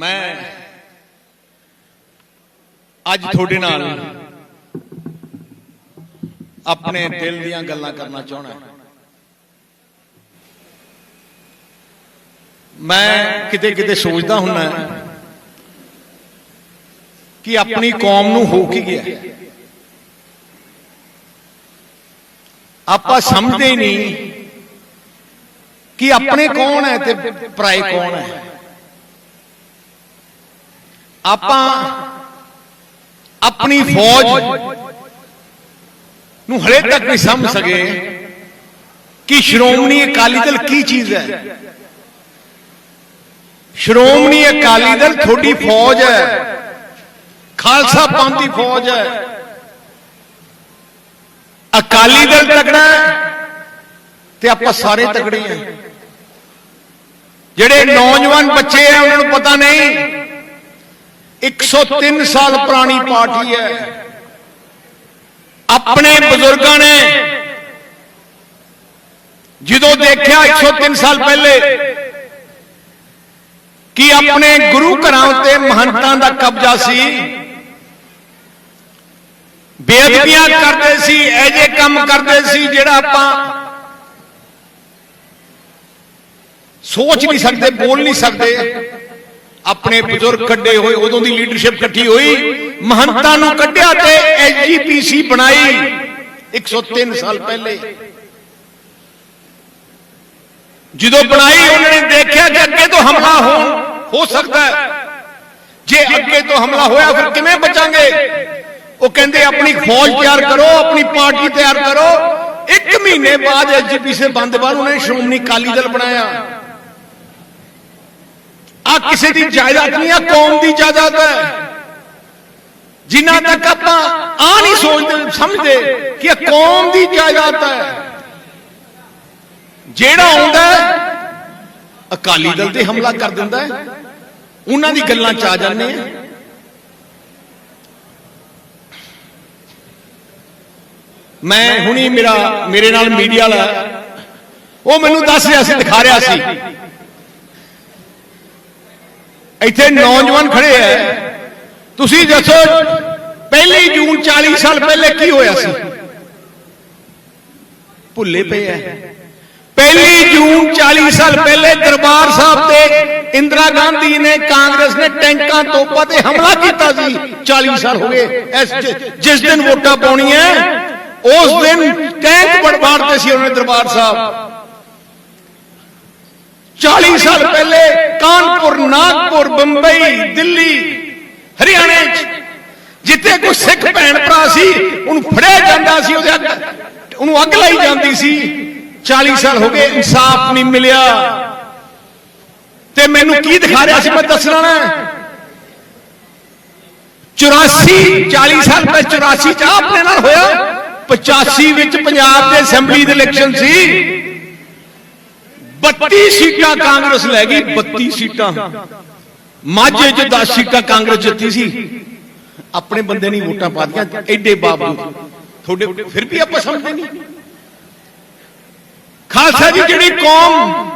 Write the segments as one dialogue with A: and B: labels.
A: ਮੈਂ ਅੱਜ ਤੁਹਾਡੇ ਨਾਲ ਆਪਣੇ ਦਿਲ ਦੀਆਂ ਗੱਲਾਂ ਕਰਨਾ ਚਾਹਣਾ ਮੈਂ ਕਿਤੇ ਕਿਤੇ ਸੋਚਦਾ ਹੁੰਨਾ ਕਿ ਆਪਣੀ ਕੌਮ ਨੂੰ ਹੋ ਕੀ ਗਿਆ। ਆਪਾਂ ਸਮਝਦੇ ਨਹੀਂ ਕਿ ਆਪਣੇ ਕੌਣ ਹੈ ਤੇ ਪਰਾਏ ਕੌਣ ਹੈ। ਆਪਾਂ ਆਪਣੀ ਫੌਜ ਨੂੰ ਹਲੇ ਤੱਕ ਨਹੀਂ ਸਮਝ ਸਕੇ ਕਿ ਸ਼੍ਰੋਮਣੀ ਅਕਾਲੀ ਦਲ ਕੀ ਚੀਜ਼ ਹੈ? ਸ਼੍ਰੋਮਣੀ ਅਕਾਲੀ ਦਲ ਤੁਹਾਡੀ ਫੌਜ ਹੈ। ਖਾਲਸਾ ਪੰਥ ਦੀ ਫੌਜ ਹੈ। ਅਕਾਲੀ ਦਲ ਤਕੜਾ ਤੇ ਆਪਾਂ ਸਾਰੇ ਤਕੜੇ ਹਾਂ। ਜਿਹੜੇ ਨੌਜਵਾਨ ਬੱਚੇ ਆ ਉਹਨਾਂ ਨੂੰ ਪਤਾ ਨਹੀਂ। 103 ਸਾਲ ਪੁਰਾਣੀ ਪਾਰਟੀ ਹੈ। ਆਪਣੇ ਬਜ਼ੁਰਗਾਂ ਨੇ ਜਦੋਂ ਦੇਖਿਆ 103 ਸਾਲ ਪਹਿਲੇ ਕਿ ਆਪਣੇ ਗੁਰੂ ਘਰਾਂ ਉੱਤੇ ਮਹੰਤਾਂ ਦਾ ਕਬਜ਼ਾ ਸੀ, ਬੇਅਦਬੀਆਂ ਕਰਦੇ ਸੀ ਐਜੇ ਕੰਮ ਕਰਦੇ ਸੀ ਜਿਹੜਾ ਆਪਾਂ ਸੋਚ ਨਹੀਂ ਸਕਦੇ, ਬੋਲ ਨਹੀਂ ਸਕਦੇ। ਆਪਣੇ ਬਜ਼ੁਰਗ ਕੱਢੇ ਹੋਏ, ਉਦੋਂ ਦੀ ਲੀਡਰਸ਼ਿਪ ਇਕੱਠੀ ਹੋਈ, ਮਹੰਤਾਂ ਨੂੰ ਕੱਢਿਆ ਤੇ ਐਸਜੀਪੀਸੀ ਬਣਾਈ। 103 ਸਾਲ ਪਹਿਲੇ। ਜਦੋਂ ਬਣਾਈ, ਉਹਨਾਂ ਨੇ ਦੇਖਿਆ ਕਿ ਅੱਗੇ ਤੋਂ ਹਮਲਾ ਹੋ ਹੋ ਸਕਦਾ ਹੈ। ਜੇ ਅੱਗੇ ਤੋਂ ਹਮਲਾ ਹੋਇਆ, ਫਿਰ ਕਿਵੇਂ ਬਚਾਂਗੇ? ਉਹ ਕਹਿੰਦੇ, ਆਪਣੀ ਫੌਜ ਤਿਆਰ ਕਰੋ, ਆਪਣੀ ਪਾਰਟੀ ਤਿਆਰ ਕਰੋ। ਇੱਕ ਮਹੀਨੇ ਬਾਅਦ ਐਸਜੀਪੀਸੀ ਬੰਦ ਬਾਅਦ ਉਹਨੇ ਸ਼੍ਰੋਮਣੀ ਅਕਾਲੀ ਦਲ ਬਣਾਇਆ। ਆ ਕਿਸੇ ਦੀ ਜਾਇਦਾਦ ਨਹੀਂ ਆ ਕੌਮ ਦੀ ਜਾਇਦਾਦ ਹੈ। ਜਿਨ੍ਹਾਂ ਤੱਕ ਆਪਾਂ ਆ ਨਹੀਂ ਸੋਚਦੇ ਸਮਝਦੇ ਕਿ ਇਹ ਕੌਮ ਦੀ ਜਾਇਦਾਦ ਹੈ। ਜਿਹੜਾ ਆਉਂਦਾ ਹੈ, ਅਕਾਲੀ ਦਲ ਤੇ ਹਮਲਾ ਕਰ ਦਿੰਦਾ ਹੈ। ਉਹਨਾਂ ਦੀ ਗੱਲਾਂ ਚ ਆ ਜਾਂਦੇ ਆ ਮੈਂ ਹੁਣੀ ਮੇਰਾ ਮੇਰੇ ਨਾਲ ਮੀਡੀਆ ਵਾਲਾ ਉਹ ਮੈਨੂੰ ਦੱਸ ਰਿਹਾ ਸੀ ਦਿਖਾ ਰਿਹਾ ਸੀ। ਇੱਥੇ ਨੌਜਵਾਨ ਖੜੇ ਐ ਤੁਸੀਂ ਦੱਸੋ ਪਹਿਲੀ ਜੂਨ 40 ਸਾਲ ਪਹਿਲੇ ਕੀ ਹੋਇਆ ਸੀ? ਭੁੱਲੇ ਪਏ ਐ ਪਹਿਲੀ ਜੂਨ 40 ਸਾਲ ਪਹਿਲੇ ਦਰਬਾਰ ਸਾਹਿਬ ਤੇ ਇੰਦਰਾ ਗਾਂਧੀ ਨੇ ਕਾਂਗਰਸ ਨੇ ਟੈਂਕਾਂ ਤੋਪਾਂ ਤੇ ਹਮਲਾ ਕੀਤਾ ਸੀ। 40 ਸਾਲ ਹੋ ਗਏ ਇਸ ਜਿਸ ਦਿਨ ਵੋਟਾਂ ਪਾਉਣੀਆਂ ਉਸ ਦਿਨ ਟੈਂਕ ਬੜਬਾੜਦੇ ਸੀ ਉਹਨੇ ਦਰਬਾਰ ਸਾਹਿਬ। 40 ਸਾਲ ਪਹਿਲੇ ਕਾਨਪੁਰ ਨਾਗਪੁਰ ਬੰਬਈ ਦਿੱਲੀ ਹਰਿਆਣੇ ਚ। ਜਿੱਥੇ ਕੋਈ ਸਿੱਖ ਭੈਣ ਭਰਾ ਸੀ ਉਹਨੂੰ ਫੜਿਆ ਜਾਂਦਾ ਸੀ ਉਹਦੇ ਅੱਗ ਉਹਨੂੰ ਅੱਗ ਲਾਈ ਜਾਂਦੀ ਸੀ। 40 ਸਾਲ ਹੋ ਗਏ ਇਨਸਾਫ ਨਹੀਂ ਮਿਲਿਆ। ਤੇ ਮੈਨੂੰ ਕੀ ਦਿਖਾ ਰਿਹਾ ਸੀ ਮੈਂ ਦੱਸਣਾ ਨਾ। 84 40 ਸਾਲ ਪਹਿਲੇ 84 ਚ ਆਪਣੇ ਨਾਲ ਹੋਇਆ। 85 ਵਿੱਚ ਪੰਜਾਬ ਦੇ ਅਸੈਂਬਲੀ ਦੇ ਇਲੈਕਸ਼ਨ ਸੀ। 32 ਸੀਟਾਂ ਕਾਂਗਰਸ ਲੈ ਗਈ 32 ਸੀਟਾਂ। ਮਾਝੇ 'ਚ 10 ਸੀਟਾਂ ਕਾਂਗਰਸ ਜਿੱਤੀ ਸੀ। ਆਪਣੇ ਬੰਦੇ ਨਹੀਂ ਵੋਟਾਂ ਪਾ ਦਿੱਤੀਆਂ ਐਡੇ ਬਾਵਜੂਦ ਤੁਹਾਡੇ ਫਿਰ ਵੀ ਆਪਾਂ ਸਮਝਦੇ ਨਹੀਂ। ਖਾਲਸਾ ਜੀ, ਜਿਹੜੀ ਕੌਮ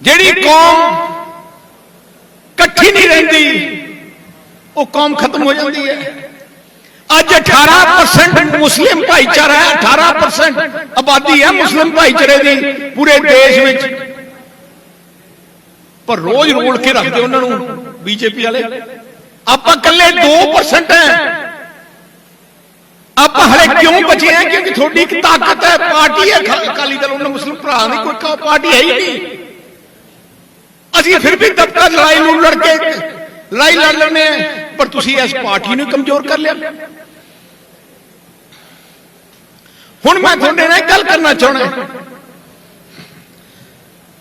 A: ਜਿਹੜੀ ਕੌਮ ਇਕੱਠੀ ਨਹੀਂ ਰਹਿੰਦੀ, ਉਹ ਕੌਮ ਖਤਮ ਹੋ ਜਾਂਦੀ ਹੈ। ਅੱਜ 18% ਮੁਸਲਿਮ ਭਾਈਚਾਰਾ ਹੈ 18% ਆਬਾਦੀ ਹੈ ਮੁਸਲਿਮ ਭਾਈਚਾਰੇ ਦੀ ਪੂਰੇ ਦੇਸ਼ ਵਿੱਚ ਪਰ ਰੋਜ਼ ਰੋਲ ਕੇ ਰੱਖਦੇ ਉਹਨਾਂ ਨੂੰ ਬੀਜੇਪੀ ਵਾਲੇ ਆਪਾਂ ਕੱਲੇ 2% ਹੈ ਆਪਾਂ ਹਲੇ ਕਿਉਂ ਬਚੇ ਆ ਕਿਉਂਕਿ ਤੁਹਾਡੀ ਇੱਕ ਤਾਕਤ ਹੈ ਪਾਰਟੀ ਹੈ ਅਕਾ- ਅਕਾਲੀ ਦਲ ਉਹਨਾਂ ਮੁਸਲਿਮ ਭਰਾ ਦੀ ਕੋਈ ਕਾ- ਪਾਰਟੀ ਹੈ ਹੀ ਨਹੀਂ ਅਸੀਂ ਫਿਰ ਵੀ ਦਬਕਾ ਲੜਾਈ ਨੂੰ ਲੜ ਕੇ ਲੜਾਈ ਲੜ ਲੈਂਦੇ ਹਾਂ ਪਰ ਤੁਸੀਂ ਇਸ ਪਾਰਟੀ ਨੂੰ ਕਮਜ਼ੋਰ ਕਰ ਲਿਆ ਹੁਣ ਮੈਂ ਤੁਹਾਡੇ ਨਾਲ ਇੱਕ ਗੱਲ ਕਰਨਾ ਚਾਹਣਾ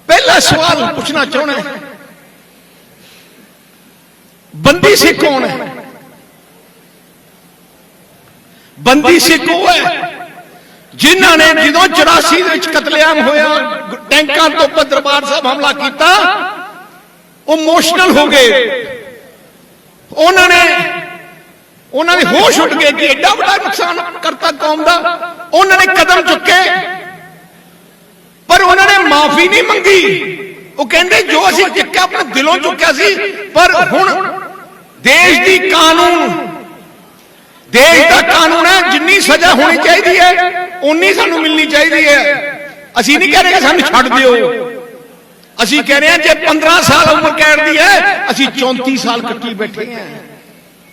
A: ਪਹਿਲਾ ਸਵਾਲ ਪੁੱਛਣਾ ਚਾਹਣਾ ਬੰਦੀ ਸਿੱਖ ਕੌਣ ਹੈ ਬੰਦੀ ਸਿੱਖ ਉਹ ਹੈ ਜਿਨ੍ਹਾਂ ਨੇ ਜਦੋਂ 84 ਦੇ ਵਿੱਚ ਕਤਲੇਆਮ ਹੋਇਆ ਟੈਂਕਾਂ ਤੋਂ ਉੱਪਰ ਦਰਬਾਰ ਸਾਹਿਬ ਹਮਲਾ ਕੀਤਾ ਉਹ ਇਮੋਸ਼ਨਲ ਹੋ ਗਏ ਉਹਨਾਂ ਨੇ ਉਹਨਾਂ ਦੇ ਹੋਸ਼ ਉੱਡ ਗਏ ਕਿ ਐਡਾ ਵੱਡਾ ਨੁਕਸਾਨ ਕਰਤਾ ਕੌਮ ਦਾ। ਉਹਨਾਂ ਨੇ ਕਦਮ ਚੁੱਕੇ, ਪਰ ਉਹਨਾਂ ਨੇ ਮਾਫੀ ਨਹੀਂ ਮੰਗੀ। ਉਹ ਕਹਿੰਦੇ, ਜੋ ਅਸੀਂ ਚੁੱਕਿਆ, ਆਪਣੇ ਦਿਲੋਂ ਚੁੱਕਿਆ ਸੀ, ਪਰ ਹੁਣ ਦੇਸ਼ ਦੀ ਕਾਨੂੰਨ, ਦੇਸ਼ ਦਾ ਕਾਨੂੰਨ ਹੈ, ਜਿੰਨੀ ਸਜ਼ਾ ਹੋਣੀ ਚਾਹੀਦੀ ਹੈ ਉਨੀ ਸਾਨੂੰ ਮਿਲਣੀ ਚਾਹੀਦੀ ਹੈ। ਅਸੀਂ ਨਹੀਂ ਕਹਿ ਰਹੇ ਕਿ ਸਾਨੂੰ ਛੱਡ ਦਿਓ। ਅਸੀਂ ਕਹਿ ਰਹੇ ਹਾਂ, ਜੇ 15 ਸਾਲ ਉਮਰ ਕੈਦ ਦੀ ਹੈ, ਅਸੀਂ 34 ਸਾਲ ਕੱਟੀ ਬੈਠੇ ਹਾਂ।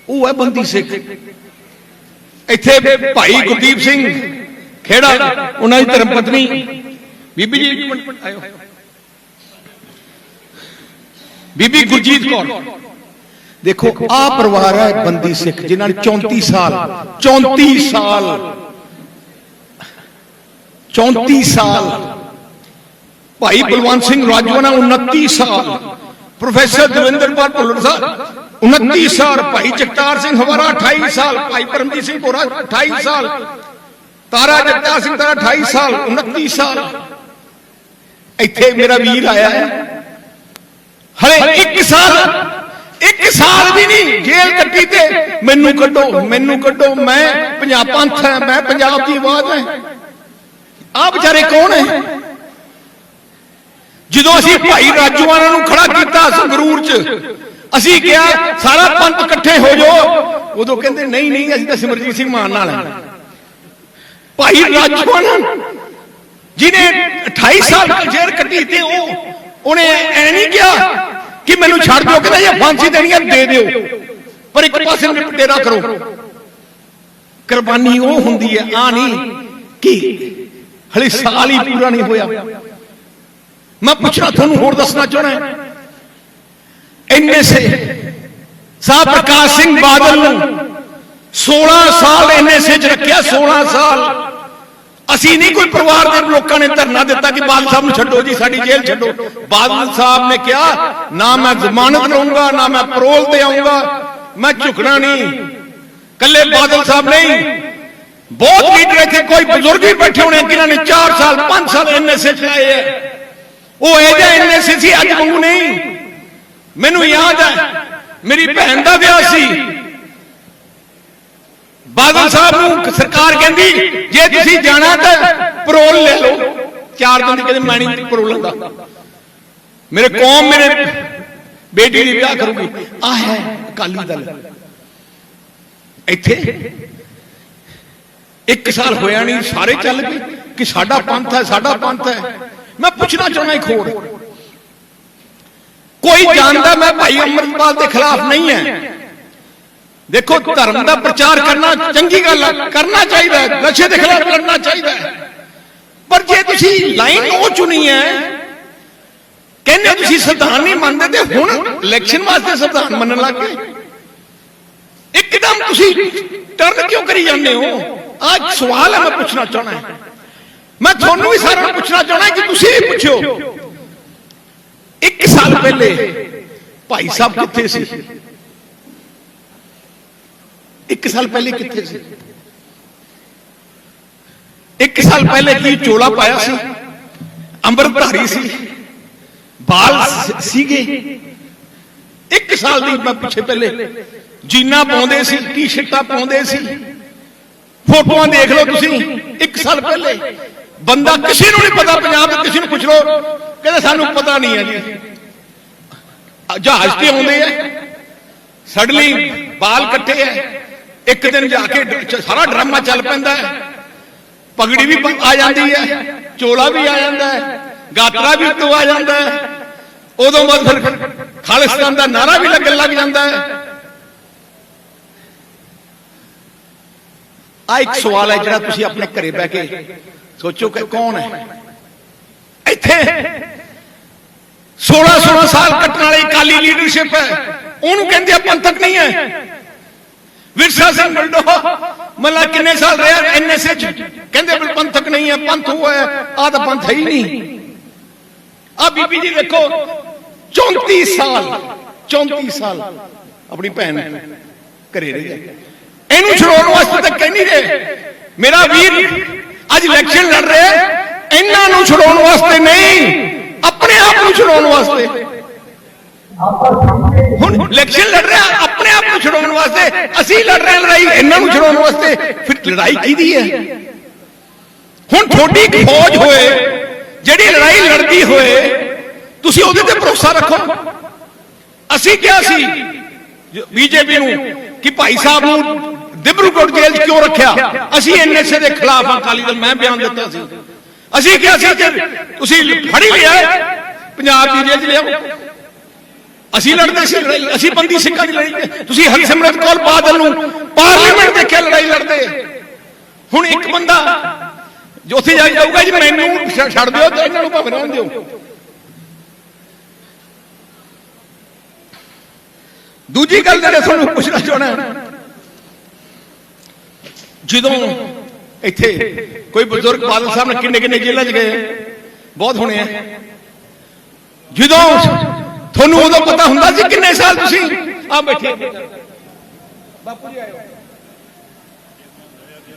A: ਉਹ ਹੈ ਬੰਦੀ ਸਿੱਖ ਇੱਥੇ ਭਾਈ ਗੁਰਦੀਪ ਸਿੰਘ ਖੇੜਾ ਉਹਨਾਂ ਦੀ ਧਰਮ ਪਤਨੀ ਬੀਬੀ ਜੀ ਇੱਕ ਮਿੰਟ ਆਇਓ ਬੀਬੀ ਗੁਰਜੀਤ ਕੌਰ ਦੇਖੋ ਆ ਪਰਿਵਾਰ ਹੈ ਬੰਦੀ ਸਿੱਖ ਜਿਨ੍ਹਾਂ ਨੇ 34 ਸਾਲ 34 ਸਾਲ 34 ਸਾਲ ਭਾਈ ਬਲਵੰਤ ਸਿੰਘ ਰਾਜਵਾਨਾ 29 ਸਾਲ ਪ੍ਰੋਫੈਸਰ ਦਵਿੰਦਰਪਾਲ ਭੁੱਲਰ ਸਾਹਿਬ 29 ਸਾਲ ਭਾਈ ਜਗਤਾਰ ਸਿੰਘ ਹਵਾਰਾ 28 ਸਾਲ ਭਾਈ ਪਰਮਜੀਤ ਸਿੰਘ ਕੋਰਾ 28 ਸਾਲ ਤਾਰਾ ਜਗਤਾਰ ਸਿੰਘ ਤਾਰਾ 28 ਸਾਲ 29 ਸਾਲ ਇੱਥੇ ਮੇਰਾ ਵੀਰ ਆਇਆ ਹੈ ਹਲੇ 1 ਸਾਲ ਇੱਕ ਸਾਲ ਵੀ ਨਹੀਂ ਜੇਲ੍ਹ ਕੱਟੀ ਤੇ ਮੈਨੂੰ ਕੱਢੋ ਮੈਨੂੰ ਕੱਢੋ ਮੈਂ ਪੰਜਾਬ ਪੰਥ ਹੈ ਮੈਂ ਪੰਜਾਬ ਦੀ ਆਵਾਜ਼ ਹੈ ਆ ਵਿਚਾਰੇ ਕੌਣ ਹੈ ਜਦੋਂ ਅਸੀਂ ਭਾਈ ਰਾਜੂਆਣਾ ਨੂੰ ਖੜਾ ਕੀਤਾ ਸੰਗਰੂਰ 'ਚ, ਅਸੀਂ ਕਿਹਾ, ਸਾਰਾ ਪੰਥ ਇਕੱਠੇ ਹੋ ਜਾਓ। ਉਦੋਂ ਕਹਿੰਦੇ, ਨਹੀਂ ਨਹੀਂ, ਅਸੀਂ ਤਾਂ ਸਿਮਰਜੀਤ ਸਿੰਘ ਮਾਨ ਨਾਲ ਹਾਂ। ਭਾਈ ਰਾਜੂਆਣਾ ਜਿਹਨੇ 28 ਸਾਲ ਜੇਲ੍ਹ ਕੱਟੀ ਤੇ ਉਹ, ਉਹਨੇ ਐ ਨਹੀਂ ਕਿਹਾ ਕਿ ਮੈਨੂੰ ਛੱਡ ਦਿਓ, ਕਹਿੰਦਾ, ਜੇ ਫਾਂਸੀ ਦੇਣੀ ਹੈ ਦੇ ਦਿਓ। ਪਰ ਇੱਕ ਪਾਸੇ ਨੂੰ ਪਟੇਰਾ ਕਰੋ। ਕੁਰਬਾਨੀ ਉਹ ਹੁੰਦੀ ਹੈ ਆ ਨਹੀਂ ਕਿ ਹਲੇ ਸਾਲ ਹੀ ਪੂਰਾ ਨਹੀਂ ਹੋਇਆ। ਮੈਂ ਪੁੱਛਣਾ ਤੁਹਾਨੂੰ ਹੋਰ ਦੱਸਣਾ ਚਾਹਣਾ ਇੰਨੇ ਸੇ ਸਾਹ ਪ੍ਰਕਾਸ਼ ਸਿੰਘ ਬਾਦਲ ਨੂੰ 16 ਸਾਲ ਇੰਨੇ ਸੇ ਚ ਰੱਖਿਆ 16 ਸਾਲ ਅਸੀਂ ਨਹੀਂ ਕੋਈ ਪਰਿਵਾਰ ਦੇ ਲੋਕਾਂ ਨੇ ਧਰਨਾ ਦਿੱਤਾ ਕਿ ਬਾਦਲ ਸਾਹਿਬ ਨੂੰ ਛੱਡੋ ਜੀ ਸਾਡੀ ਜੇਲ੍ਹ ਛੱਡੋ ਬਾਦਲ ਸਾਹਿਬ ਨੇ ਕਿਹਾ ਨਾ ਮੈਂ ਜ਼ਮਾਨਤ ਲਵਾਂਗਾ ਨਾ ਮੈਂ ਪਰੋਲ ਤੇ ਆਉਂਗਾ ਮੈਂ ਝੁਕਣਾ ਨਹੀਂ ਕੱਲੇ ਬਾਦਲ ਸਾਹਿਬ ਨਹੀਂ ਬਹੁਤ ਲੀਡਰ ਇੱਥੇ ਕੋਈ ਬਜ਼ੁਰਗ ਵੀ ਬੈਠੇ ਹੋਣੇ ਜਿਨ੍ਹਾਂ ਨੇ 4 ਸਾਲ 5 ਸਾਲ ਐਨਐਸਏ ਚਲਾਏ ਹੈ ਉਹ ਇਹ ਜਿਹਾ ਐਨਐਸਏ ਸੀ ਅੱਜ ਵਾਂਗੂ ਨਹੀਂ। ਮੈਨੂੰ ਯਾਦ ਹੈ ਮੇਰੀ ਭੈਣ ਦਾ ਵਿਆਹ ਸੀ। ਬਾਦਲ ਸਾਹਿਬ ਨੂੰ ਸਰਕਾਰ ਕਹਿੰਦੀ ਜੇ ਤੁਸੀਂ ਜਾਣਾ ਤਾਂ ਪਰੋਲ ਲੈ ਲਓ। ਚਾਰ ਦਿਨ ਦੀ ਕਹਿੰਦੇ ਮੈਂ ਨਹੀਂ ਪਰੋਲ ਲੈਂਦਾ ਮੇਰੇ ਕੌਮ ਮੇਰੇ ਬੇਟੀ ਦੀ ਵਿਆਹ ਕਰੂਗੀ। ਆ ਹੈ ਅਕਾਲੀ ਦਲ। ਇੱਥੇ ਇੱਕ ਸਾਲ ਹੋਇਆ ਨਹੀਂ ਸਾਰੇ ਚੱਲ ਗਏ ਕਿ ਸਾਡਾ ਪੰਥ ਹੈ ਸਾਡਾ ਪੰਥ ਹੈ। ਮੈਂ ਪੁੱਛਣਾ ਚਾਹੁੰਦਾ ਇੱਕ ਹੋਰ ਕੋਈ ਜਾਣਦਾ ਮੈਂ ਭਾਈ ਅਮਰਪਾਲ ਦੇ ਖਿਲਾਫ ਨਹੀਂ ਹੈ ਦੇਖੋ ਧਰਮ ਦਾ ਪ੍ਰਚਾਰ ਕਰਨਾ ਚੰਗੀ ਗੱਲ ਹੈ ਕਰਨਾ ਚਾਹੀਦਾ ਹੈ ਨਸ਼ੇ ਦੇ ਖਿਲਾਫ ਲੜਨਾ ਚਾਹੀਦਾ ਹੈ ਪਰ ਜੇ ਤੁਸੀਂ ਲਾਈਨ ਉਹ ਚੁਣੀ ਹੈ ਕਹਿੰਦੇ ਹੋ ਤੁਸੀਂ ਸੰਵਿਧਾਨ ਨਹੀਂ ਮੰਨਦੇ ਤੇ ਹੁਣ ਇਲੈਕਸ਼ਨ ਵਾਸਤੇ ਸੰਵਿਧਾਨ ਮੰਨਣ ਲੱਗ ਗਏ ਇੱਕਦਮ ਤੁਸੀਂ ਟਰਨ ਕਿਉਂ ਕਰੀ ਜਾਂਦੇ ਹੋ ਅੱਜ ਸਵਾਲ ਹੈ ਮੈਂ ਪੁੱਛਣਾ ਚਾਹਣਾ ਮੈਂ ਤੁਹਾਨੂੰ ਵੀ ਸਾਰਿਆਂ ਨੂੰ ਪੁੱਛਣਾ ਚਾਹਣਾ ਕਿ ਤੁਸੀਂ ਵੀ ਪੁੱਛਿਓ। ਇੱਕ ਸਾਲ ਪਹਿਲੇ ਭਾਈ ਸਾਹਿਬ ਕਿੱਥੇ ਸੀ? ਇੱਕ ਸਾਲ ਪਹਿਲੇ ਕਿੱਥੇ ਸੀ? ਇੱਕ ਸਾਲ ਪਹਿਲੇ ਕੀ ਚੋਲਾ ਪਾਇਆ ਸੀ? ਅੰਮ੍ਰਿਤਧਾਰੀ ਸੀ? ਬਾਲ ਸੀਗੇ? ਇੱਕ ਸਾਲ ਦੀ ਮੈਂ ਪਿੱਛੇ ਪਹਿਲੇ ਜੀਨਾ ਪਾਉਂਦੇ ਸੀ, ਟੀ-ਸ਼ਰਟਾਂ ਪਾਉਂਦੇ ਸੀ। ਫੋਟੋਆਂ ਦੇਖ ਲਓ ਤੁਸੀਂ, ਇੱਕ ਸਾਲ ਪਹਿਲੇ। ਬੰਦਾ ਕਿਸੇ ਨੂੰ ਨਹੀਂ ਪਤਾ, ਪੰਜਾਬ ਦੇ ਕਿਸੇ ਨੂੰ ਪੁੱਛ ਲਓ। ਕਹਿੰਦੇ ਸਾਨੂੰ ਪਤਾ ਨਹੀਂ ਹੈ ਜੀ। ਜਹਾਜ਼ ਤੇ ਆਉਂਦੇ ਆ। ਸਡਲੀ ਬਾਲ ਕੱਟੇ ਆ। ਇੱਕ ਦਿਨ ਜਾ ਕੇ ਸਾਰਾ ਡਰਾਮਾ ਚੱਲ ਪੈਂਦਾ ਹੈ। ਪਗੜੀ ਵੀ ਆ ਜਾਂਦੀ ਹੈ। ਚੋਲਾ ਵੀ ਆ ਜਾਂਦਾ ਹੈ। ਗਾਤਰਾ ਵੀ ਉੱਤੋਂ ਆ ਜਾਂਦਾ ਹੈ। ਉਦੋਂ ਬਾਅਦ ਫਿਰ ਖਾਲਿਸਤਾਨ ਦਾ ਨਾਰਾ ਵੀ ਲੱਗਣ ਲੱਗ ਜਾਂਦਾ ਹੈ। ਆ ਇੱਕ ਸਵਾਲ ਹੈ ਜਿਹੜਾ ਤੁਸੀਂ ਆਪਣੇ ਘਰੇ ਬਹਿ ਕੇ ਸੋਚੋ ਕਿ ਕੌਣ ਹੈ? ਇੱਥੇ। 16 16 ਸਾਲ ਕੱਟਣ ਵਾਲੀ ਕਾਲੀ ਲੀਡਰਸ਼ਿਪ ਹੈ। ਉਹਨੂੰ ਕਹਿੰਦੇ ਆ ਪੰਥਕ ਨਹੀਂ ਹੈ। ਵਿਰਸਾ ਸਿੰਘ ਬਲਡੋ ਮੱਲਾ ਕਿੰਨੇ ਸਾਲ ਰਿਹਾ? ਐਨਐਸਏ ਚ ਕਹਿੰਦੇ ਵੀ ਪੰਥਕ ਨਹੀਂ ਹੈ ਪੰਥ ਉਹ ਹੈ। ਆ ਤਾਂ ਪੰਥ ਹੈ ਹੀ ਨਹੀਂ। ਆ ਬੀਬੀ ਜੀ ਦੇਖੋ 34 ਸਾਲ 34 ਸਾਲ ਆਪਣੀ ਭੈਣ ਘਰੇ ਰਹੀ ਹੈ ਇਹਨੂੰ ਛਡਾਉਣ ਵਾਸਤੇ ਤਾਂ ਕਹਿ ਨਹੀਂ ਰਹੇ। ਮੇਰਾ ਵੀਰ ਅੱਜ ਇਲੈਕਸ਼ਨ ਲੜ ਰਹੇ ਇਹਨਾਂ ਨੂੰ ਛਡਾਉਣ ਵਾਸਤੇ ਨਹੀਂ, ਆਪਣੇ ਆਪ ਨੂੰ ਛਡਾਉਣ ਵਾਸਤੇ। ਹੁਣ ਇਲੈਕਸ਼ਨ ਲੜ ਰਿਹਾ ਆਪਣੇ ਆਪ ਨੂੰ ਛਡਾਉਣ ਵਾਸਤੇ। ਅਸੀਂ ਲੜ ਰਹੇ ਲੜਾਈ, ਇਹਨਾਂ ਨੂੰ ਛਡਾਉਣ ਵਾਸਤੇ। ਫਿਰ ਲੜਾਈ ਕਿਹਦੀ ਹੈ ਹੁਣ ਤੁਹਾਡੀ ਇੱਕ ਫੌਜ ਹੋਏ, ਜਿਹੜੀ ਲੜਾਈ ਲੜਦੀ ਹੋਏ, ਤੁਸੀਂ ਉਹਦੇ ਤੇ ਭਰੋਸਾ ਰੱਖੋ। ਅਸੀਂ ਕਿਹਾ ਸੀ ਬੀਜੇਪੀ ਨੂੰ, ਕਿ ਭਾਈ ਸਾਹਿਬ ਨੂੰ ਦਿਬਰੂਗੜ੍ਹ ਜੇਲ੍ਹ 'ਚ ਕਿਉਂ ਰੱਖਿਆ? ਅਸੀਂ ਐਨਐਸਏ ਦੇ ਖਿਲਾਫ ਆ, ਅਕਾਲੀ ਦਲ, ਮੈਂ ਬਿਆਨ ਦਿੱਤਾ ਸੀ। ਅਸੀਂ ਕਿਹਾ ਸੀ ਜੇ ਤੁਸੀਂ ਫੜੀ ਲਿਆ, ਪੰਜਾਬ ਦੀ ਜੇਲ੍ਹ 'ਚ ਲਿਆਓ। ਅਸੀਂ ਲੜਦੇ ਸੀ, ਲੜਾਈ, ਅਸੀਂ ਬੰਦੀ ਸਿੰਘਾਂ ਦੀ ਲੜਾਈ ਤੁਸੀਂ ਹਰਸਿਮਰਤ ਕੌਰ ਬਾਦਲ ਨੂੰ ਪਾਰਲੀਮੈਂਟ ਦੇ ਕੇ ਲੜਾਈ ਲੜਦੇ। ਹੁਣ ਇੱਕ ਬੰਦਾ ਜੋ ਉੱਥੇ ਜਾ ਜਾਊਗਾ ਜੀ, ਮੈਨੂੰ ਛੱਡ ਦਿਓ ਤੇ ਇਹਨਾਂ ਨੂੰ ਭਾਵੇਂ ਰਹਿਣ ਦਿਓ। ਦੂਜੀ ਗੱਲ ਜਿਹੜੇ ਤੁਹਾਨੂੰ ਪੁੱਛਣਾ ਚਾਹਣਾ ਜਦੋਂ ਇੱਥੇ ਕੋਈ ਬਜ਼ੁਰਗ ਬਾਦਲ ਸਾਹਿਬ ਨੇ ਕਿੰਨੇ ਕਿੰਨੇ ਜੇਲ੍ਹਾਂ 'ਚ ਗਏ ਬਹੁਤ ਹੋਣੇ ਆ। ਜਦੋਂ ਤੁਹਾਨੂੰ ਉਦੋਂ ਪਤਾ ਹੁੰਦਾ ਸੀ ਕਿੰਨੇ ਸਾਲ ਤੁਸੀਂ ਆ ਬੈਠੇ ਬਾਪੂ ਜੀ ਆਇਓ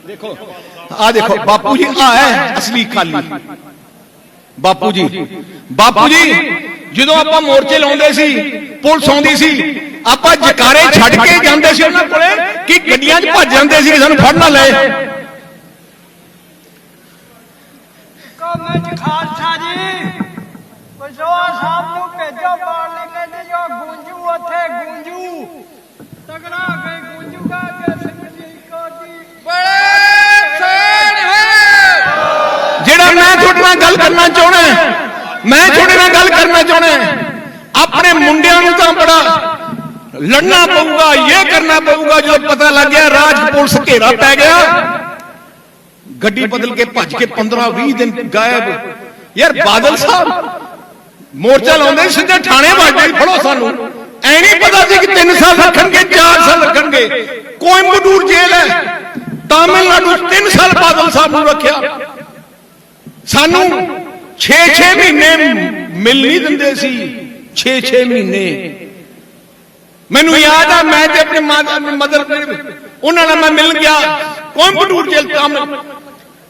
A: ਦੇਖੋ, ਆ ਦੇਖੋ, ਬਾਪੂ ਜੀ ਆ ਹੈ ਅਸਲੀ ਖਾਲੀ। ਬਾਪੂ ਜੀ ਬਾਪੂ ਜੀ, ਜਦੋਂ ਆਪਾਂ ਮੋਰਚੇ ਲਾਉਂਦੇ ਸੀ, ਪੁਲਿਸ ਆਉਂਦੀ ਸੀ ਆਪਾਂ ਜਕਾਰੇ ਛੱਡ ਕੇ ਜਾਂਦੇ ਸੀ ਉਹਨਾਂ ਕੋਲੇ ਕਿ ਗੱਡੀਆਂ 'ਚ ਭੱਜ ਜਾਂਦੇ ਸੀ ਕਿ ਸਾਨੂੰ ਫੜ ਨਾ ਲਏ।
B: ਕੌਮੇ ਚ ਖਾਲਸਾ ਜੀ ਪਜੋਆ ਸਾਹਿਬ ਨੂੰ ਭੇਜੋ ਪਾਰਲੀਮੈਂਟ ਜੋ ਗੂੰਜੂ ਉੱਥੇ ਗੂੰਜੂ ਤਗੜਾ ਕੇ ਗੂੰਜੂਗਾ ਜੇ ਸਿੰਘ ਕੋ ਜੀ।
A: ਜਿਹੜਾ ਮੈਂ ਤੁਹਾਡੇ ਨਾਲ ਗੱਲ ਕਰਨਾ ਚਾਹਣਾ ਮੈਂ ਤੁਹਾਡੇ ਨਾਲ ਗੱਲ ਕਰਨਾ ਚਾਹਣਾ ਆਪਣੇ ਮੁੰਡਿਆਂ ਨੂੰ ਤਾਂ ਬੜਾ ਲੜਨਾ ਪਊਗਾ ਇਹ ਕਰਨਾ ਪਊਗਾ ਜਦੋਂ ਪਤਾ ਲੱਗ ਗਿਆ ਰਾਜ ਪੁਲਿਸ ਘੇਰਾ ਪੈ ਗਿਆ। ਗੱਡੀ ਬਦਲ ਕੇ ਭੱਜ ਕੇ 15 20 ਦਿਨ ਗਾਇਬ। ਯਾਰ ਬਾਦਲ ਸਾਹਿਬ ਮੋਰਚਾ ਲਾਉਂਦੇ ਸਿੱਧੇ ਥਾਣੇ ਵੱਜਦੇ ਫੜੋ ਸਾਨੂੰ। ਐ ਨਹੀਂ ਪਤਾ ਸੀ ਕਿ 3 ਸਾਲ ਰੱਖਣਗੇ 4 ਸਾਲ ਰੱਖਣਗੇ। ਕੋਇੰਬਟੂਰ ਜੇਲ੍ਹ ਹੈ। ਤਾਮਿਲਨਾਡੂ 'ਚ 3 ਸਾਲ ਬਾਦਲ ਸਾਹਿਬ ਨੂੰ ਰੱਖਿਆ। ਸਾਨੂੰ 6-6 ਮਹੀਨੇ ਮਿਲ ਨਹੀਂ ਦਿੰਦੇ ਸੀ। 6-6 ਮਹੀਨੇ। ਮੈਨੂੰ ਯਾਦ ਆ, ਮੈਂ ਤੇ ਆਪਣੇ ਮਦਰ ਉਹਨਾਂ ਨਾਲ ਮੈਂ ਮਿਲ ਗਿਆ। ਕੋਇੰਬਟੂਰ ਜੇਲ੍ਹ ਕੰਮ।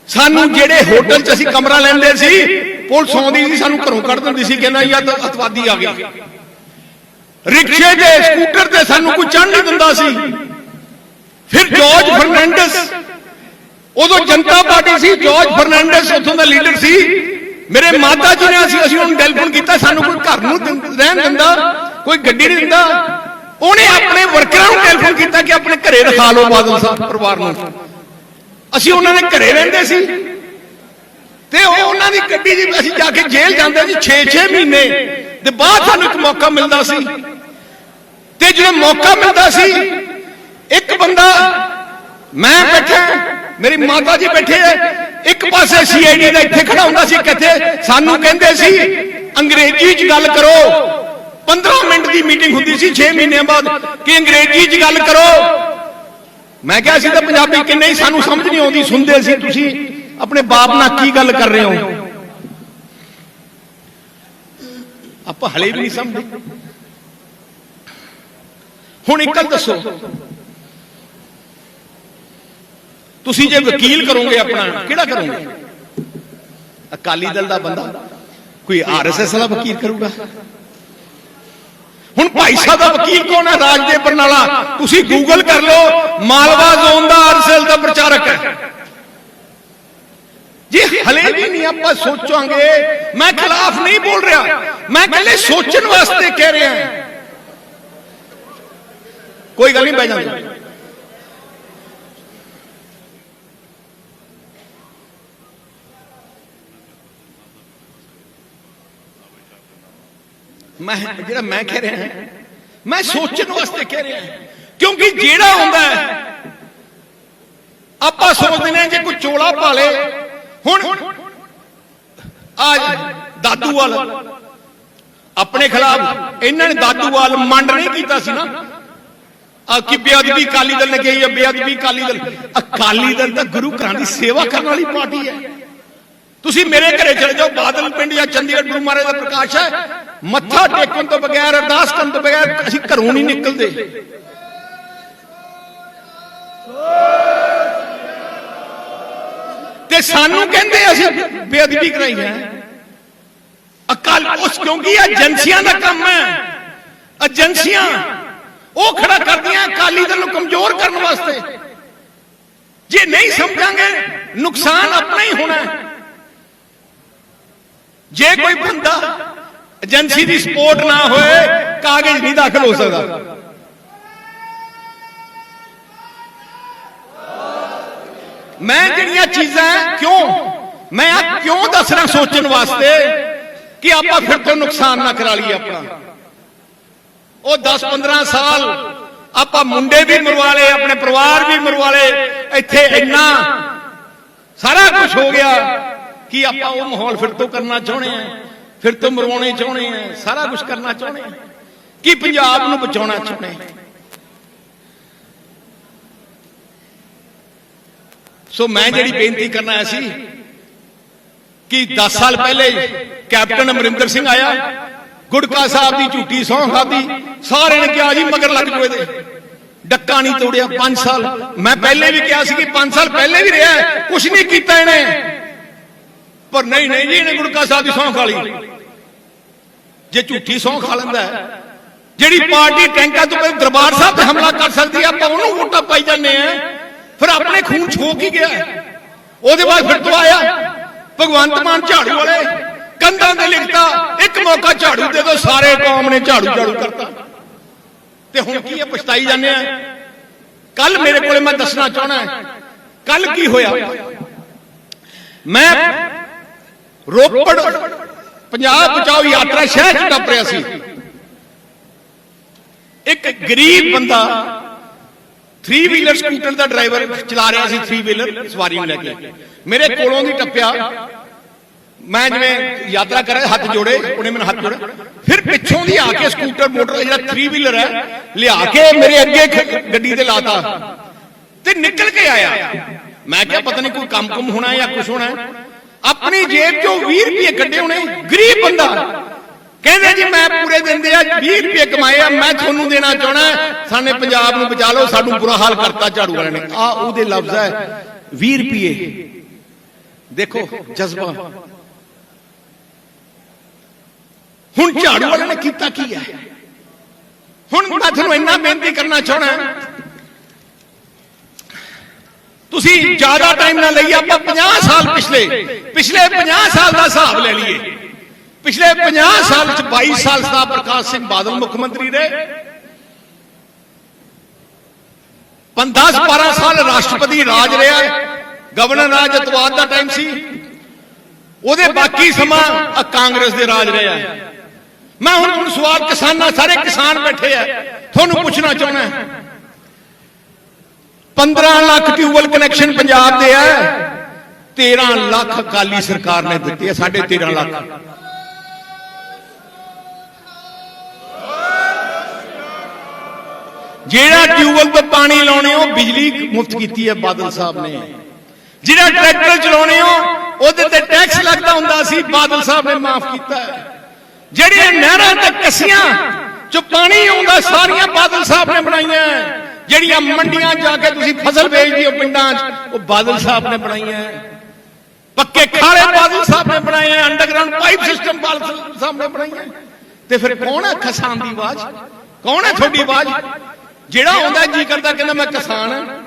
A: ਸਾਨੂੰ ਜਿਹੜੇ ਹੋਟਲ 'ਚ ਅਸੀਂ ਕਮਰਾ ਲੈਂਦੇ ਸੀ, ਪੁਲਿਸ ਆਉਂਦੀ ਸੀ, ਸਾਨੂੰ ਘਰੋਂ ਕੱਢ ਦਿੰਦੀ ਸੀ, ਕਹਿੰਦਾ ਯਾਰ ਅਤਵਾਦੀ ਆ ਗਿਆ ਰਿਕਸ਼ੇ ਤੇ, ਸਕੂਟਰ ਤੇ ਸਾਨੂੰ ਕੋਈ ਚੜ੍ਹ ਨਹੀਂ ਦਿੰਦਾ ਸੀ। ਫਿਰ ਜਾਰਜ ਫਰਨੈਂਡਸ, ਉਦੋਂ ਜਨਤਾ ਪਾਰਟੀ ਸੀ, ਜਾਰਜ ਫਰਨੈਂਡਸ ਉੱਥੋਂ ਦਾ ਲੀਡਰ ਸੀ। ਮੇਰੇ ਮਾਤਾ ਜੀ ਨੇ ਅਸੀਂ ਅਸੀਂ ਉਹਨੂੰ ਟੈਲੀਫੋਨ ਕੀਤਾ, ਸਾਨੂੰ ਕੋਈ ਘਰ ਨੂੰ ਰਹਿਣ ਦਿੰਦਾ, ਕੋਈ ਗੱਡੀ ਨਹੀਂ ਦਿੰਦਾ। ਉਹਨੇ ਆਪਣੇ ਵਰਕਰਾਂ ਨੂੰ ਟੈਲੀਫੋਨ ਕੀਤਾ ਕਿ ਆਪਣੇ ਘਰੇ ਰਖਾ ਲਓ ਬਾਦਲ ਸਾਹਿਬ ਪਰਿਵਾਰ ਨੂੰ। ਅਸੀਂ ਉਹਨਾਂ ਦੇ ਘਰੇ ਰਹਿੰਦੇ ਸੀ। ਤੇ ਉਹ ਉਹਨਾਂ ਦੀ ਗੱਡੀ ਜੀ ਅਸੀਂ ਜਾ ਕੇ ਜੇਲ੍ਹ ਜਾਂਦੇ ਸੀ 6-6 ਮਹੀਨੇ। ਤੇ ਬਾਅਦ ਸਾਨੂੰ ਇੱਕ ਮੌਕਾ ਮਿਲਦਾ ਸੀ। ਤੇ ਜਦੋਂ ਮੌਕਾ ਮਿਲਦਾ ਸੀ ਇੱਕ ਬੰਦਾ ਮੈਂ ਬੈਠਾ ਮੇਰੀ ਮਾਤਾ ਜੀ ਬੈਠੇ ਐ ਇੱਕ ਪਾਸੇ ਸੀਆਈਡੀ ਦਾ ਇੱਥੇ ਖੜਾ ਹੁੰਦਾ ਸੀ ਕਿੱਥੇ ਸਾਨੂੰ ਕਹਿੰਦੇ ਸੀ ਅੰਗਰੇਜ਼ੀ 'ਚ ਗੱਲ ਕਰੋ। 15 ਮਿੰਟ ਦੀ ਮੀਟਿੰਗ ਹੁੰਦੀ ਸੀ 6 ਮਹੀਨਿਆਂ ਬਾਅਦ, ਕਿ ਅੰਗਰੇਜ਼ੀ 'ਚ ਗੱਲ ਕਰੋ। ਮੈਂ ਕਿਹਾ ਸੀ ਤਾਂ ਪੰਜਾਬੀ ਕਿੰਨੇ ਹੀ ਸਾਨੂੰ ਸਮਝ ਨਹੀਂ ਆਉਂਦੀ, ਸੁਣਦੇ ਸੀ ਤੁਸੀਂ, ਆਪਣੇ ਬਾਪ ਨਾਲ ਕੀ ਗੱਲ ਕਰ ਰਹੇ ਹੋ? ਆਪਾਂ ਹਲੇ ਵੀ ਨਹੀਂ ਸਮਝਦੇ। ਹੁਣ ਇੱਕ ਗੱਲ ਦੱਸੋ। ਤੁਸੀਂ ਜੇ ਵਕੀਲ ਕਰੋਗੇ ਆਪਣਾ, ਕਿਹੜਾ ਕਰੋਗੇ? ਅਕਾਲੀ ਦਲ ਦਾ ਬੰਦਾ। ਕੋਈ ਆਰਐਸਐਸ ਵਾਲਾ ਵਕੀਲ ਕਰੂਗਾ? ਹੁਣ ਭਾਈ ਸਾਹਿਬ ਦਾ ਵਕੀਲ ਕੌਣ ਹੈ? ਰਾਜਦੇ ਬਰਨਾਲਾ ਤੁਸੀਂ ਗੂਗਲ ਕਰ ਲਓ ਮਾਲਵਾ ਜ਼ੋਨ ਦਾ ਆਰਐਸਐਸ ਦਾ ਪ੍ਰਚਾਰਕ ਹੈ। ਜੇ ਹਲੇ ਵੀ ਨਹੀਂ ਆਪਾਂ ਸੋਚਾਂਗੇ ਮੈਂ ਖਿਲਾਫ ਨਹੀਂ ਬੋਲ ਰਿਹਾ। ਮੈਂ ਕਹਿੰਦੇ ਸੋਚਣ ਵਾਸਤੇ ਕਹਿ ਰਿਹਾ ਕੋਈ ਗੱਲ ਨਹੀਂ ਬਹਿ ਜਾਂਦੇ। ਮੈਂ ਜਿਹੜਾ ਮੈਂ ਕਹਿ ਰਿਹਾ ਮੈਂ ਸੋਚਣ ਵਾਸਤੇ ਕਹਿ ਰਿਹਾ ਕਿਉਂਕਿ ਜਿਹੜਾ ਹੁੰਦਾ ਹੈ ਆਪਾਂ ਸੋਚਦੇ ਨੇ ਜੇ ਕੋਈ ਚੋਲਾ ਪਾ ਲੇ ਹੁਣ ਆ ਦਾਦੂਵਾਲ ਆਪਣੇ ਖਿਲਾਫ ਇਹਨਾਂ ਨੇ ਦਾਦੂਵਾਲ ਮੰਡ ਨਹੀਂ ਕੀਤਾ ਸੀ ਨਾ। ਆ ਕਿ ਬੇਅਦਬੀ ਅਕਾਲੀ ਦਲ ਨੇ ਕਹੀ ਹੈ ਬੇਅਦਬੀ ਅਕਾਲੀ ਦਲ। ਅਕਾਲੀ ਦਲ ਤਾਂ ਗੁਰੂ ਘਰਾਂ ਦੀ ਸੇਵਾ ਕਰਨ ਵਾਲੀ ਪਾਰਟੀ ਹੈ। ਤੁਸੀਂ ਮੇਰੇ ਘਰੇ ਚਲੇ ਜਾਓ, ਬਾਦਲ ਪਿੰਡ ਜਾਂ ਚੰਡੀਗੜ੍ਹ ਗੁਰੂ ਮਹਾਰਾਜ ਦਾ ਪ੍ਰਕਾਸ਼ ਹੈ। ਮੱਥਾ ਟੇਕਣ ਤੋਂ ਬਗੈਰ, ਅਰਦਾਸ ਕਰਨ ਤੋਂ ਬਗੈਰ ਅਸੀਂ ਘਰੋਂ ਨਹੀਂ ਨਿਕਲਦੇ। ਤੇ ਸਾਨੂੰ ਕਹਿੰਦੇ ਅਸੀਂ ਬੇਅਦਬੀ ਕਰਾਈ ਹੈ। ਅਕਾਲ ਉਸ ਕਿਉਂਕਿ ਏਜੰਸੀਆਂ ਦਾ ਕੰਮ ਹੈ। ਏਜੰਸੀਆਂ, ਉਹ ਖੜਾ ਕਰਦੀਆਂ ਅਕਾਲੀ ਦਲ ਨੂੰ ਕਮਜ਼ੋਰ ਕਰਨ ਵਾਸਤੇ। ਜੇ ਨਹੀਂ ਸਮਝਾਂਗੇ, ਨੁਕਸਾਨ ਆਪਣਾ ਹੀ ਹੋਣਾ ਹੈ। ਜੇ ਕੋਈ ਬੰਦਾ ਏਜੰਸੀ ਦੀ ਸਪੋਰਟ ਨਾ ਹੋਏ, ਕਾਗਜ਼ ਨਹੀਂ ਦਾਖਲ ਹੋ ਸਕਦਾ। ਮੈਂ ਜਿਹੜੀਆਂ ਚੀਜ਼ਾਂ ਕਿਉਂ? ਮੈਂ ਆ ਕਿਉਂ ਦੱਸ ਸੋਚਣ ਵਾਸਤੇ ਕਿ ਆਪਾਂ ਫਿਰ ਤੋਂ ਨੁਕਸਾਨ ਨਾ ਕਰਾ ਲਈਏ ਆਪਣਾ? ਉਹ 10 15 ਸਾਲ ਆਪਾਂ ਮੁੰਡੇ ਵੀ ਮਰਵਾ ਲਏ, ਆਪਣੇ ਪਰਿਵਾਰ ਵੀ ਮਰਵਾ ਲਏ, ਇੱਥੇ ਇੰਨਾ ਸਾਰਾ ਕੁਝ ਹੋ ਗਿਆ। ਕਿ ਆਪਾਂ ਉਹ ਮਾਹੌਲ ਫਿਰ ਤੋਂ ਕਰਨਾ ਚਾਹੁੰਦੇ ਆ? ਫਿਰ ਤੋਂ ਮਰਵਾਉਣੇ ਚਾਹੁੰਦੇ ਆ? ਸਾਰਾ ਕੁਝ ਕਰਨਾ ਚਾਹੁੰਦੇ ਆ? ਕੀ ਪੰਜਾਬ ਨੂੰ ਬਚਾਉਣਾ ਚਾਹੁੰਦੇ ਆ? ਸੋ ਮੈਂ ਜਿਹੜੀ ਬੇਨਤੀ ਕਰਨਾ ਆਇਆ ਸੀ ਕਿ 10 ਸਾਲ ਪਹਿਲੇ ਕੈਪਟਨ ਅਮਰਿੰਦਰ ਸਿੰਘ ਆਇਆ, ਗੁੜਕਾ ਸਾਹਿਬ ਦੀ ਝੂਠੀ ਸਹੁੰ ਖਾਦੀ ਸਾਰਿਆਂ ਨੇ ਕਿਹਾ ਜੀ ਮਗਰ ਲੱਗ ਜੋ ਇਹਦੇ। ਡੱਕਾ ਨਹੀਂ ਤੋੜਿਆ 5 ਸਾਲ। ਮੈਂ ਪਹਿਲੇ ਵੀ ਕਿਹਾ ਸੀ ਕਿ 5 ਸਾਲ ਪਹਿਲੇ ਵੀ ਰਿਹਾ ਕੁਝ ਨਹੀਂ ਕੀਤਾ ਇਹਨੇ। ਪਰ ਨਹੀਂ ਨਹੀਂ ਜੀ ਇਹਨੇ ਗੁੜਕਾ ਸਾਹਿਬ ਦੀ ਸਹੁੰ ਖਾ ਲਈ ਜੇ ਝੂਠੀ ਸਹੁੰ ਖਾ ਲੈਂਦਾ ਹੈ, ਜਿਹੜੀ ਪਾਰਟੀ ਟੈਂਕਾਂ ਤੋਂ ਪਹਿਲਾਂ ਦਰਬਾਰ ਸਾਹਿਬ ਤੇ ਹਮਲਾ ਕਰ ਸਕਦੀ ਆ ਆਪਾਂ ਉਹਨੂੰ ਵੋਟਾਂ ਪਾਈ ਜਾਂਦੇ ਆ ਫਿਰ ਆਪਣੇ ਖੂਨ ਛੋ ਕੀ ਗਿਆ? ਉਹਦੇ ਬਾਅਦ ਫਿਰ ਤੋਂ ਆਇਆ। ਭਗਵੰਤ ਮਾਨ ਝਾੜੂ ਵਾਲੇ ਕੰਧਾਂ ਤੇ ਲਿਖਤਾ ਇੱਕ ਮੌਕਾ ਝਾੜੂ ਦੇ ਦੋ ਸਾਰੇ ਕੌਮ ਨੇ ਝਾੜੂ ਝਾੜੂ ਕਰਤਾ। ਤੇ ਹੁਣ ਕੀ ਹੈ ਪਛਤਾਈ ਜਾਂਦੇ ਆ ਕੱਲ ਮੇਰੇ ਕੋਲੇ ਮੈਂ ਦੱਸਣਾ ਚਾਹਣਾ ਕੱਲ ਕੀ ਹੋਇਆ? ਮੈਂ ਰੋਪੜ, ਪੰਜਾਬ ਬਚਾਓ ਯਾਤਰਾ ਸ਼ਹਿਰ ਚ ਟੱਪ ਰਿਹਾ ਸੀ। ਇੱਕ ਗਰੀਬ ਬੰਦਾ 3 ਵੀਲਰ ਸਕੂਟਰ ਦਾ ਡਰਾਈਵਰ ਚਲਾ ਰਿਹਾ ਸੀ 3 ਵੀਲਰ ਸਵਾਰੀ ਨੂੰ ਲੈ ਕੇ। ਮੇਰੇ ਕੋਲੋਂ ਦੀ ਟੱਪਿਆ। ਮੈਂ ਜਿਵੇਂ ਯਾਤਰਾ ਕਰ ਰਿਹਾ, ਹੱਥ ਜੋੜੇ, ਉਹਨੇ ਮੈਨੂੰ ਹੱਥ ਜੋੜਿਆ ਫਿਰ ਪਿੱਛੋਂ ਦੀ ਆ ਕੇ ਸਕੂਟਰ ਮੋਟਰ ਜਿਹੜਾ 3 ਵੀਲਰ ਹੈ, ਲਿਆ ਕੇ ਮੇਰੇ ਅੱਗੇ ਗੱਡੀ ਤੇ ਲਾਤਾ। ਤੇ ਨਿਕਲ ਕੇ ਆਇਆ। ਮੈਂ ਕਿਹਾ ਪਤਾ ਨਹੀਂ ਕੋਈ ਕੰਮ ਕੁਮ ਹੋਣਾ ਜਾਂ ਕੁਝ ਹੋਣਾ ਆਪਣੀ ਜੇਬ ਚੋਂ 20 ਰੁਪਏ ਕੱਢੇ ਹੋਣੇ। ਗਰੀਬ ਬੰਦਾ। ਕਹਿੰਦੇ ਜੀ ਮੈਂ ਪੂਰੇ ਦਿਨ ਦੇ ਆ 20 ਰੁਪਏ ਕਮਾਏ ਆ ਮੈਂ ਤੁਹਾਨੂੰ ਦੇਣਾ ਚਾਹਣਾ ਸਾਨੇ ਪੰਜਾਬ ਨੂੰ ਬਚਾ ਲਓ ਸਾਨੂੰ ਬੁਰਾ ਹਾਲ ਕਰਤਾ ਝਾੜੂ ਵਾਲਿਆਂ ਨੇ। ਆ ਉਹਦੇ ਲਫ਼ਜ਼ ਹੈ 20 ਰੁਪਏ। ਦੇਖੋ ਜਜ਼ਬਾ। ਹੁਣ ਝਾੜੂ ਵਾਲਿਆਂ ਨੇ ਕੀਤਾ ਕੀ ਹੈ? ਹੁਣ ਮੈਂ ਤੁਹਾਨੂੰ ਇੰਨਾ ਬੇਨਤੀ ਕਰਨਾ ਚਾਹਣਾ ਤੁਸੀਂ ਜ਼ਿਆਦਾ ਟਾਈਮ ਨਾ ਲਈਏ, ਆਪਾਂ 50 ਸਾਲ ਪਿਛਲੇ ਪਿਛਲੇ 50 ਸਾਲ ਦਾ ਹਿਸਾਬ ਲੈ ਲਈਏ। ਪਿਛਲੇ 50 ਸਾਲ ਚ 22 ਸਾਲ ਸਰਦਾਰ ਪ੍ਰਕਾਸ਼ ਸਿੰਘ ਬਾਦਲ ਮੁੱਖ ਮੰਤਰੀ ਰਹੇ। 10 12 ਸਾਲ ਰਾਸ਼ਟਰਪਤੀ ਰਾਜ ਰਿਹਾ ਗਵਰਨਰ ਰਾਜ ਅਤਵਾਦ ਦਾ ਟਾਈਮ ਸੀ। ਉਹਦੇ ਬਾਕੀ ਸਮਾਂ ਕਾਂਗਰਸ ਦੇ ਰਾਜ ਰਿਹਾ। ਮੈਂ ਹੁਣ ਤੁਹਾਨੂੰ ਸਵਾਲ ਕਿਸਾਨਾਂ, ਸਾਰੇ ਕਿਸਾਨ ਬੈਠੇ ਆ। ਤੁਹਾਨੂੰ ਪੁੱਛਣਾ ਚਾਹੁੰਦਾ। 15 ਲੱਖ ਟਿਊਬਲ ਕਨੈਕਸ਼ਨ ਪੰਜਾਬ ਦੇ ਆ 13 ਲੱਖ ਅਕਾਲੀ ਸਰਕਾਰ ਨੇ ਦਿੱਤੇ ਆ 13.5 ਲੱਖ। ਜਿਹੜਾ ਟਿਊਬਲ ਤੋਂ ਪਾਣੀ ਲਾਉਣੇ ਹੋ ਬਿਜਲੀ ਮੁਫਤ ਕੀਤੀ ਹੈ ਬਾਦਲ ਸਾਹਿਬ ਨੇ। ਜਿਹੜਾ ਟਰੈਕਟਰ ਚਲਾਉਣੇ ਹੋ ਉਹਦੇ ਤੇ ਟੈਕਸ ਲੱਗਦਾ ਹੁੰਦਾ ਸੀ, ਬਾਦਲ ਸਾਹਿਬ ਨੇ ਮਾਫ ਕੀਤਾ ਜਿਹੜੀਆਂ ਨਹਿਰਾਂ ਤੇ ਕੱਸੀਆਂ, ਚ ਪਾਣੀ ਆਉਂਦਾ, ਸਾਰੀਆਂ ਬਾਦਲ ਸਾਹਿਬ ਨੇ ਬਣਾਈਆਂ ਜਿਹੜੀਆਂ ਮੰਡੀਆਂ ਜਾ ਕੇ ਤੁਸੀਂ ਫਸਲ ਵੇਚਦੇ ਹੋ ਪਿੰਡਾਂ 'ਚ, ਉਹ ਬਾਦਲ ਸਾਹਿਬ ਨੇ ਬਣਾਈਆਂ ਪੱਕੇ ਖਾਲੇ ਬਾਦਲ ਸਾਹਿਬ ਨੇ ਬਣਾਏ ਆ underground pipe system Badal Sahib ਨੇ ਬਣਾਈਆਂ ਤੇ ਫਿਰ ਕੌਣ ਹੈ ਕਿਸਾਨ ਦੀ ਆਵਾਜ਼? ਕੌਣ ਹੈ ਤੁਹਾਡੀ ਆਵਾਜ਼? ਜਿਹੜਾ ਆਉਂਦਾ ਜੀ ਕਰਦਾ, ਕਹਿੰਦਾ ਮੈਂ ਕਿਸਾਨ ਹਾਂ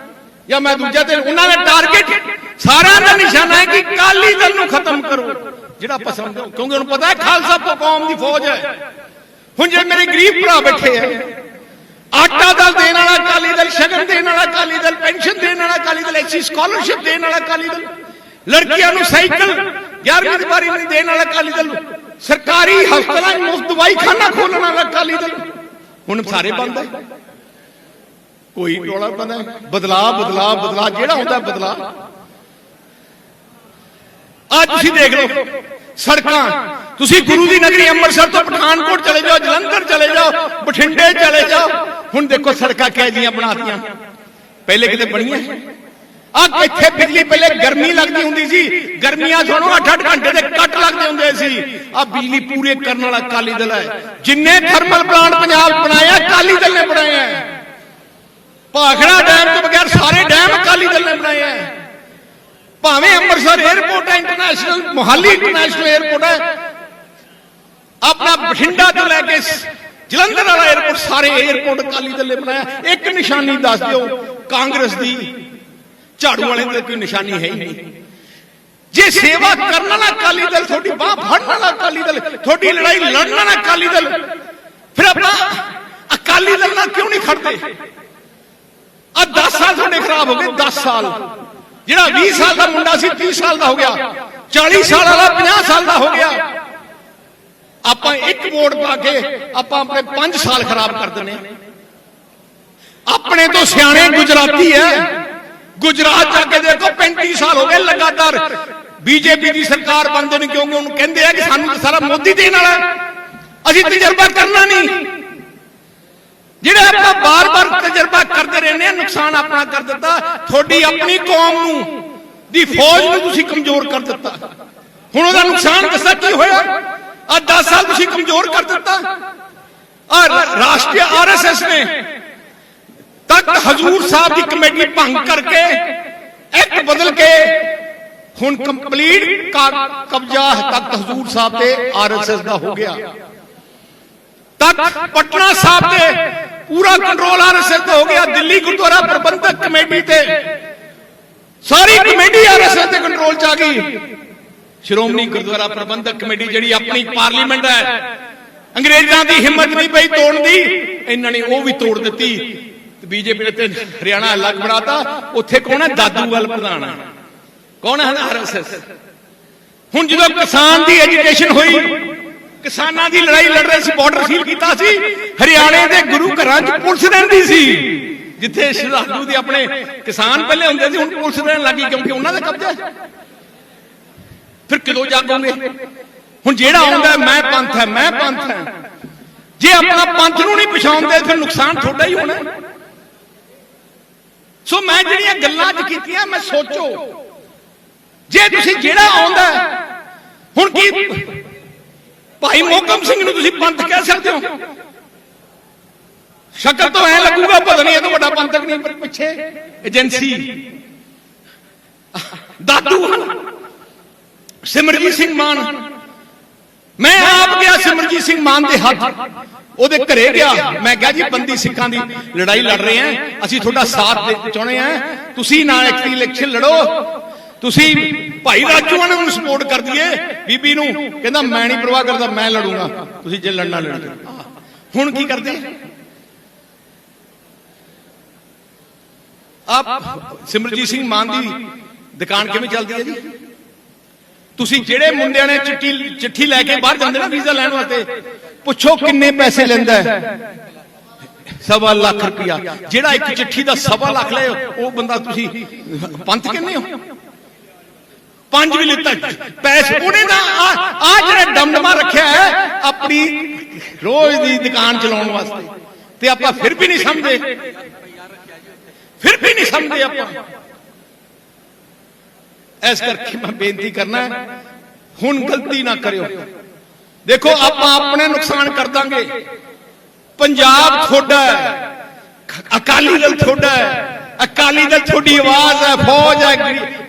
A: ਜਾਂ ਮੈਂ ਦੂਜਾ ਤੇ ਉਹਨਾਂ ਦਾ ਟਾਰਗੇਟ ਸਾਰਿਆਂ ਦਾ ਨਿਸ਼ਾਨਾ ਹੈ ਕਿ ਕਾਲੀ ਦਲ ਨੂੰ ਖਤਮ ਕਰੋ। ਜਿਹੜਾ ਪਸੰਦ, ਕਿਉਂਕਿ ਉਹਨੂੰ ਪਤਾ ਹੈ ਖਾਲਸਾ ਕੌਮ ਦੀ ਫੌਜ ਹੈ। ਹੁਣ ਜੇ ਮੇਰੇ ਗਰੀਬ ਭਰਾ ਬੈਠੇ ਆ ਆਟਾ ਦਲ ਦੇਣ ਵਾਲਾ, ਅਕਾਲੀ ਦਲ ਸ਼ਗਨ ਦੇਣ ਵਾਲਾ, ਅਕਾਲੀ ਦਲ ਪੈਨਸ਼ਨ ਦੇਣ ਵਾਲਾ, ਅਕਾਲੀ ਦਲ ਐਸੀ ਸਕਾਲਰਸ਼ਿਪ ਦੇਣ ਵਾਲਾ, ਅਕਾਲੀ ਦਲ। ਲੜਕੀਆਂ ਨੂੰ ਸਾਈਕਲ 11ਵੀਂ ਦੀ ਵਾਰੀ ਨਹੀਂ ਦੇਣ ਵਾਲਾ, ਅਕਾਲੀ ਦਲ। ਸਰਕਾਰੀ ਹਸਪਤਾਲਾਂ 'ਚ ਮੁਫਤ ਦਵਾਈਖਾਨਾ ਖੋਲਣ ਵਾਲਾ, ਅਕਾਲੀ ਦਲ। ਹੁਣ ਸਾਰੇ ਬੰਦ ਹੈ ਕੋਈ ਰੌਲਾ ਬੰਦਾ ਬਦਲਾ ਬਦਲਾ ਬਦਲਾ ਜਿਹੜਾ ਹੁੰਦਾ ਬਦਲਾ ਅੱਜ ਤੁਸੀਂ ਦੇਖ ਲਓ। ਸੜਕਾਂ। ਤੁਸੀਂ ਗੁਰੂ ਦੀ ਨਗਰੀ ਅੰਮ੍ਰਿਤਸਰ ਤੋਂ ਪਠਾਨਕੋਟ ਚਲੇ ਜਾਓ, ਜਲੰਧਰ ਚਲੇ ਜਾਓ, ਬਠਿੰਡੇ ਚਲੇ ਜਾਓ। ਹੁਣ ਦੇਖੋ ਸੜਕਾਂ ਕਿਹ ਜੀਆਂ ਬਣਾਤੀਆਂ। ਪਹਿਲੇ ਕਿਤੇ ਬਣੀਆਂ ਆ ਇੱਥੇ ਬਿਜਲੀ ਪਹਿਲੇ ਗਰਮੀ ਲੱਗਦੀ ਹੁੰਦੀ ਸੀ। ਗਰਮੀਆਂ ਸੁਣੋ 8-8 ਘੰਟੇ ਦੇ ਕੱਟ ਲੱਗਦੇ ਹੁੰਦੇ ਸੀ। ਆ ਬਿਜਲੀ ਪੂਰੇ ਕਰਨ ਵਾਲਾ ਅਕਾਲੀ ਦਲ ਹੈ। ਜਿੰਨੇ ਥਰਮਲ ਪਲਾਂਟ ਪੰਜਾਬ ਬਣਾਇਆ, ਅਕਾਲੀ ਦਲ ਨੇ ਬਣਾਇਆ। ਭਾਖੜਾ ਡੈਮ भावे अमृतसर एयरपोर्ट है इंटरशनल मोहाली इंटरशनल एयरपोर्ट है अपना बठिंडा तो लैके जलंधर वाला एयरपोर्ट सारे एयरपोर्ट अकाली दल ने बनाया एक निशानी दस दौ कांग्रेस की झाड़ू वाले तो कोई निशानी है ही नहीं जे सेवा करना ना अकाली दल थोड़ी बाह फड़ना ना अकाली दल थोड़ी लड़ाई लड़ना ना अकाली दल फिर अपना अकाली दल क्यों नहीं खड़ते आ दस साल थोड़े खराब हो गए दस साल। ਜਿਹੜਾ 20 ਸਾਲ ਦਾ ਮੁੰਡਾ ਸੀ 30 ਸਾਲ ਦਾ ਹੋ ਗਿਆ। 40 ਸਾਲ ਵਾਲਾ 50 ਸਾਲ ਦਾ ਹੋ ਗਿਆ। ਆਪਾਂ ਇੱਕ ਵੋਟ ਪਾ ਕੇ ਆਪਾਂ ਆਪਣੇ 5 ਸਾਲ ਖਰਾਬ ਕਰ ਦਿੰਨੇ ਆਪਣੇ ਤੋਂ ਸਿਆਣੇ ਗੁਜਰਾਤੀ ਹੈ। ਗੁਜਰਾਤ ਜਾ ਕੇ ਦੇਖੋ 35 ਸਾਲ ਹੋ ਗਏ ਲਗਾਤਾਰ। ਬੀਜੇਪੀ ਦੀ ਸਰਕਾਰ ਬਣਦੇ ਨੇ ਕਿਉਂਕਿ ਉਹਨੂੰ ਕਹਿੰਦੇ ਆ ਕਿ ਸਾਨੂੰ ਸਾਰਾ ਮੋਦੀ ਦੇਣ ਵਾਲਾ ਹੈ। ਅਸੀਂ ਤਜਰਬਾ ਕਰਨਾ ਨਹੀਂ। ਜਿਹੜਾ ਆਪਾਂ ਬਾਰ-ਬਾਰ ਤਜਰਬਾ ਕਰਦੇ ਰਹਿੰਦੇ ਆ, ਨੁਕਸਾਨ ਆਪਣਾ ਕਰ ਦਿੱਤਾ ਤੁਹਾਡੀ ਆਪਣੀ ਕੌਮ ਨੂੰ, ਦੀ ਫੌਜ ਨੂੰ ਤੁਸੀਂ ਕਮਜ਼ੋਰ ਕਰ ਦਿੱਤਾ। ਹੁਣ ਉਹਦਾ ਨੁਕਸਾਨ ਦੱਸਾ ਕੀ ਹੋਇਆ? ਆ 10 ਸਾਲ ਤੁਸੀਂ ਕਮਜ਼ੋਰ ਕਰ ਦਿੱਤਾ। ਆ ਰਾਸ਼ਟਰੀ ਆਰਐਸਐਸ ਨੇ ਤੱਕ ਹਜ਼ੂਰ ਸਾਹਿਬ ਦੀ ਕਮੇਟੀ ਭੰਗ ਕਰਕੇ ਇੱਕ ਬਦਲ ਕੇ ਹੁਣ ਕੰਪਲੀਟ ਕਬਜ਼ਾ ਤੱਕ ਹਜ਼ੂਰ ਸਾਹਿਬ ਤੇ ਆਰਐਸਐਸ ਦਾ ਹੋ ਗਿਆ। ਤੱਕ ਪਟਨਾ ਸਾਹਿਬ ਤੇ ਪੂਰਾ ਕੰਟਰੋਲ ਆਰਐਸਐਸ ਤੇ ਹੋ ਗਿਆ। ਦਿੱਲੀ ਗੁਰਦੁਆਰਾ ਪ੍ਰਬੰਧਕ ਕਮੇਟੀ ਤੇ। ਸਾਰੀ ਕਮੇਟੀ ਆਰਐਸਐਸ ਦੇ ਕੰਟਰੋਲ ਚ ਆ ਗਈ। ਸ਼੍ਰੋਮਣੀ ਗੁਰਦੁਆਰਾ ਪ੍ਰਬੰਧਕ ਕਮੇਟੀ ਜਿਹੜੀ ਆਪਣੀ ਪਾਰਲੀਮੈਂਟ ਹੈ, ਅੰਗਰੇਜ਼ਾਂ ਦੀ ਹਿੰਮਤ ਨਹੀਂ ਪਈ ਤੋੜਨ ਦੀ। ਇਹਨਾਂ ਨੇ ਉਹ ਵੀ ਤੋੜ ਦਿੱਤੀ। ਬੀਜੇਪੀ ਨੇ ਤੇ ਹਰਿਆਣਾ ਅਲੱਗ ਬਣਾਤਾ। ਉੱਥੇ ਕੌਣ ਹੈ? ਦਾਦੂਵਾਲ ਪ੍ਰਧਾਨ ਹੈ। ਕੌਣ ਹੈ? ਆਰਐਸਐਸ ਹੁਣ ਜਦੋਂ ਕਿਸਾਨ ਦੀ ਐਜੀਟੇਸ਼ਨ ਹੋਈ ਕਿਸਾਨਾਂ ਦੀ ਲੜਾਈ ਲੜ ਰਹੇ ਸੀ ਬਾਰਡਰ ਸੀਲ ਕੀਤਾ ਸੀ। ਹਰਿਆਣੇ ਦੇ ਗੁਰੂ ਘਰਾਂ 'ਚ ਪੁਲਿਸ ਰਹਿੰਦੀ ਸੀ। ਜਿੱਥੇ ਸ਼ਰਧਾਲੂ ਦੇ ਆਪਣੇ ਕਿਸਾਨ ਪਹਿਲੇ ਹੁੰਦੇ ਸੀ, ਹੁਣ ਪੁਲਿਸ ਰਹਿਣ ਲੱਗੀ ਕਿਉਂਕਿ ਉਹਨਾਂ ਦਾ ਕਬਜ਼ਾ ਫਿਰ ਕਿਦੋਂ ਜਾਗੋਗੇ? ਹੁਣ ਜਿਹੜਾ ਆਉਂਦਾ ਮੈਂ ਪੰਥ ਹੈ, ਮੈਂ ਪੰਥ ਹੈ। ਜੇ ਆਪਣਾ ਪੰਥ ਨੂੰ ਨਹੀਂ ਪਛਾਣਦੇ, ਫਿਰ ਨੁਕਸਾਨ ਤੁਹਾਡਾ ਹੀ ਹੋਣਾ ਸੋ ਮੈਂ ਜਿਹੜੀਆਂ ਗੱਲਾਂ ਅੱਜ ਕੀਤੀਆਂ, ਮੈਂ ਸੋਚੋ। ਜੇ ਤੁਸੀਂ ਜਿਹੜਾ ਆਉਂਦਾ ਹੁਣ ਕੀ ਭਾਈ ਮੋਕਮ ਸਿੰਘ ਨੂੰ ਤੁਸੀਂ ਪੰਥ ਕਹਿ ਸਕਦੇ ਹੋ? ਸ਼ਕਲ ਤੋਂ ਐ ਲੱਗੂਗਾ, ਪਤਾ ਨਹੀਂ ਇਹ ਤੋਂ ਵੱਡਾ ਪੰਥਕ ਨਹੀਂ, ਪਰ ਪਿੱਛੇ ਏਜੰਸੀ। ਦਾਦੂ ਹਨ। ਸਿਮਰਜੀਤ ਸਿੰਘ ਮਾਨ। ਮੈਂ ਆਪ ਗਿਆ ਸਿਮਰਜੀਤ ਸਿੰਘ ਮਾਨ ਦੇ ਹੱਥ। ਉਹਦੇ ਘਰੇ ਗਿਆ। ਮੈਂ ਕਿਹਾ ਜੀ, ਬੰਦੀ ਸਿੱਖਾਂ ਦੀ ਲੜਾਈ ਲੜ ਰਹੇ ਆਂ। ਅਸੀਂ ਤੁਹਾਡਾ ਸਾਥ ਦੇ ਚਾਹੁੰਦੇ ਆਂ। ਤੁਸੀਂ ਨਾਲ ਇੱਕ ਇਲੈਕਸ਼ਨ ਲੜੋ। ਤੁਸੀਂ ਭਾਈ ਰਾਜੂਆਂ ਨੇ ਨੂੰ ਸਪੋਰਟ ਕਰ ਦਈਏ ਬੀਬੀ ਨੂੰ। ਕਹਿੰਦਾ, ਮੈਂ ਨਹੀਂ ਪਰਵਾਹ ਕਰਦਾ, ਮੈਂ ਲੜੂੰਗਾ। ਤੁਸੀਂ ਜੇ ਲੜਨਾ ਲੜੋ ਹੁਣ ਕੀ ਕਰਦੇ ਆਪ ਸਿਮਰਜੀਤ ਸਿੰਘ ਮਾਨ ਦੀ ਦੁਕਾਨ ਕਿਵੇਂ ਚੱਲਦੀ ਹੈ ਜੀ? ਤੁਸੀਂ ਜਿਹੜੇ ਮੁੰਡਿਆਂ ਨੇ ਚਿੱਠੀ ਚਿੱਠੀ ਲੈ ਕੇ ਬਾਹਰ ਜਾਂਦੇ ਨਾ ਵੀਜ਼ਾ ਲੈਣ ਵਾਸਤੇ, ਪੁੱਛੋ ਕਿੰਨੇ ਪੈਸੇ ਲੈਂਦਾ ਹੈ ਸਵਾ ਲੱਖ ਰੁਪਇਆ। ਜਿਹੜਾ ਇੱਕ ਚਿੱਠੀ ਦਾ ਸਵਾ ਲੱਖ ਲੈ ਉਹ ਬੰਦਾ ਤੁਸੀਂ ਪੰਥ ਕਹਿੰਦੇ ਹੋ? ਪੰਜ ਵੀ ਲਿੱਤਾ ਪੈਸੇ ਉਹਨੇ ਤਾਂ ਆ ਜਿਹੜਾ ਡਮਡਮਾ ਰੱਖਿਆ ਹੈ, ਆਪਣੀ ਰੋਜ਼ ਦੀ ਦੁਕਾਨ ਚਲਾਉਣ ਵਾਸਤੇ। ਤੇ ਆਪਾਂ ਫਿਰ ਵੀ ਨਹੀਂ ਸਮਝਦੇ। ਫਿਰ ਵੀ ਨਹੀਂ ਸਮਝਦੇ ਆਪਾਂ। ਇਸ ਕਰਕੇ ਮੈਂ ਬੇਨਤੀ ਕਰਨਾ ਹੁਣ ਗਲਤੀ ਨਾ ਕਰਿਓ। ਦੇਖੋ, ਆਪਾਂ ਆਪਣੇ ਨੁਕਸਾਨ ਕਰ ਦਾਂਗੇ। ਪੰਜਾਬ ਤੁਹਾਡਾ ਹੈ। ਅਕਾਲੀ ਦਲ ਤੁਹਾਡਾ ਹੈ। ਅਕਾਲੀ ਦਲ ਤੁਹਾਡੀ ਆਵਾਜ਼ ਹੈ, ਫੌਜ ਹੈ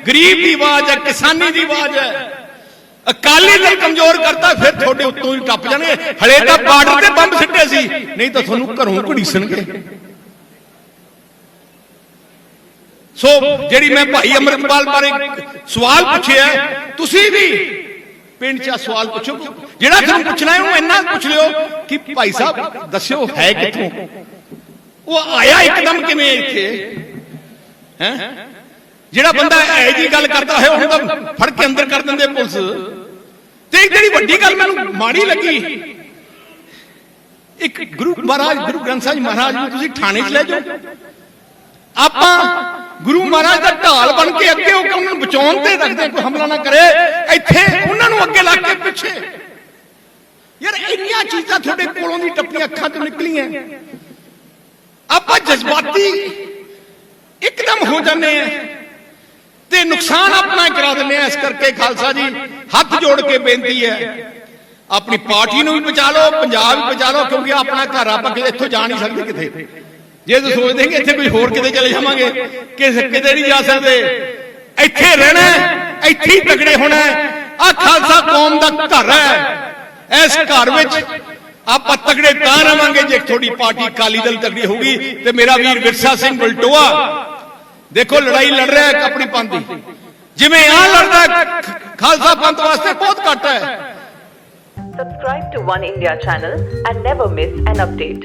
A: ਗਰੀਬ ਦੀ ਆਵਾਜ਼ ਹੈ, ਕਿਸਾਨੀ ਦੀ ਆਵਾਜ਼ ਹੈ। ਅਕਾਲੀ ਦਲ ਕਮਜ਼ੋਰ ਕਰਤਾ, ਫਿਰ ਤੁਹਾਡੇ ਉੱਤੋਂ ਹੀ ਟੱਪ ਜਾਣਗੇ ਹਲੇ ਤਾਂ ਬਾਰਡਰ ਤੇ ਬੰਬ ਸਿੱਟੇ ਸੀ, ਨਹੀਂ ਤਾਂ ਤੁਹਾਨੂੰ ਘਰੋਂ ਘੜੀਸਣਗੇ। ਸੋ, ਜਿਹੜੀ ਮੈਂ ਭਾਈ ਅਮਰਪਾਲ ਬਾਰੇ ਸਵਾਲ ਪੁੱਛਿਆ, ਤੁਸੀਂ ਵੀ ਪਿੰਡ 'ਚ ਸਵਾਲ ਪੁੱਛੋ। ਜਿਹੜਾ ਤੁਹਾਨੂੰ ਪੁੱਛਣਾ ਹੈ ਉਹਨੂੰ ਇੰਨਾ ਪੁੱਛ ਲਿਓ ਕਿ ਭਾਈ ਸਾਹਿਬ, ਦੱਸਿਓ ਹੈ ਕਿੱਥੋਂ? ਉਹ ਆਇਆ ਇੱਕਦਮ ਕਿਵੇਂ ਇੱਥੇ? ਹੈ? ਜਿਹੜਾ ਬੰਦਾ ਇਹ ਜੀ ਗੱਲ ਕਰਦਾ ਹੈ ਉਹਨੂੰ ਤਾਂ ਫੜ ਕੇ ਅੰਦਰ ਕਰ ਦਿੰਦੇ ਪੁਲਿਸ। ਤੇ ਇੱਕ ਜਿਹੜੀ ਵੱਡੀ ਗੱਲ ਮੈਨੂੰ ਮਾੜੀ ਲੱਗੀ। ਇੱਕ ਗੁਰੂ ਮਹਾਰਾਜ ਗੁਰੂ ਗ੍ਰੰਥ ਸਾਹਿਬ ਮਹਾਰਾਜ ਨੂੰ ਤੁਸੀਂ ਥਾਣੇ 'ਚ ਲੈ ਜਾਓ। ਆਪਾਂ ਗੁਰੂ ਮਹਾਰਾਜ ਦਾ ਢਾਲ ਬਣ ਕੇ ਅੱਗੇ ਹੋ ਕੇ ਉਹਨਾਂ ਨੂੰ ਬਚਾਉਣ ਤੇ ਰੱਖਦੇ ਕੋਈ ਹਮਲਾ ਨਾ ਕਰੇ। ਇੱਥੇ ਉਹਨਾਂ ਨੂੰ ਅੱਗੇ ਲੱਗ ਕੇ ਪਿੱਛੇ। ਯਾਰ ਇੰਨੀਆਂ ਚੀਜ਼ਾਂ ਤੁਹਾਡੇ ਕੋਲੋਂ ਦੀ ਟੱਪੀਆਂ ਅੱਖਾਂ ਤੋਂ ਨਿਕਲੀਆਂ। ਆਪਾਂ ਜਜ਼ਬਾਤੀ ਇੱਕਦਮ ਹੋ ਜਾਂਦੇ ਆ। ਤੇ ਨੁਕਸਾਨ ਆਪਣਾ ਕਰਾ ਦਿੰਦੇ ਆ। ਇਸ ਕਰਕੇ ਖਾਲਸਾ ਜੀ ਹੱਥ ਜੋੜ ਕੇ ਬੇਨਤੀ ਹੈ, ਆਪਣੀ ਪਾਰਟੀ ਨੂੰ ਵੀ ਬਚਾ ਲਓ, ਪੰਜਾਬ ਵੀ ਬਚਾ ਲਓ, ਕਿਉਂਕਿ ਆਪਣਾ ਘਰ ਆਪਾਂ ਕਿਤੇ ਇੱਥੋਂ ਜਾ ਨਹੀਂ ਸਕਦੇ ਕਿਤੇ। ਜੇ ਤੁਸੀਂ ਸੋਚਦੇ ਕਿ ਇੱਥੇ ਕੋਈ ਹੋਰ ਕਿਤੇ ਚਲੇ ਜਾਵਾਂਗੇ, ਕਿਸੇ ਕਿਤੇ ਨਹੀਂ ਜਾ ਸਕਦੇ। ਇੱਥੇ ਰਹਿਣਾ ਇੱਥੇ ਹੀ ਤਗੜੇ ਹੋਣਾ ਆ ਖਾਲਸਾ ਕੌਮ ਦਾ ਘਰ ਹੈ। ਇਸ ਘਰ ਵਿੱਚ ਆਪਾਂ ਤਗੜੇ ਤਾਂ ਰਵਾਂਗੇ ਜੇ ਤੁਹਾਡੀ ਪਾਰਟੀ ਕਾਲੀ ਦਲ ਤਗੜੀ ਹੋਊਗੀ ਤੇ ਮੇਰਾ ਵੀਰ ਵਿਰਸਾ ਸਿੰਘ ਬਲਟੋਆ। ਦੇਖੋ ਲੜਾਈ ਲੜ ਰਿਹਾ ਹੈ ਆਪਣੀ ਪੰਥ ਦੀ। ਜਿਵੇਂ ਆ ਲੜਦਾ ਖਾਲਸਾ ਪੰਥ ਵਾਸਤੇ ਬਹੁਤ ਘੱਟ ਹੈ।
C: Subscribe to One India channel and never miss an update.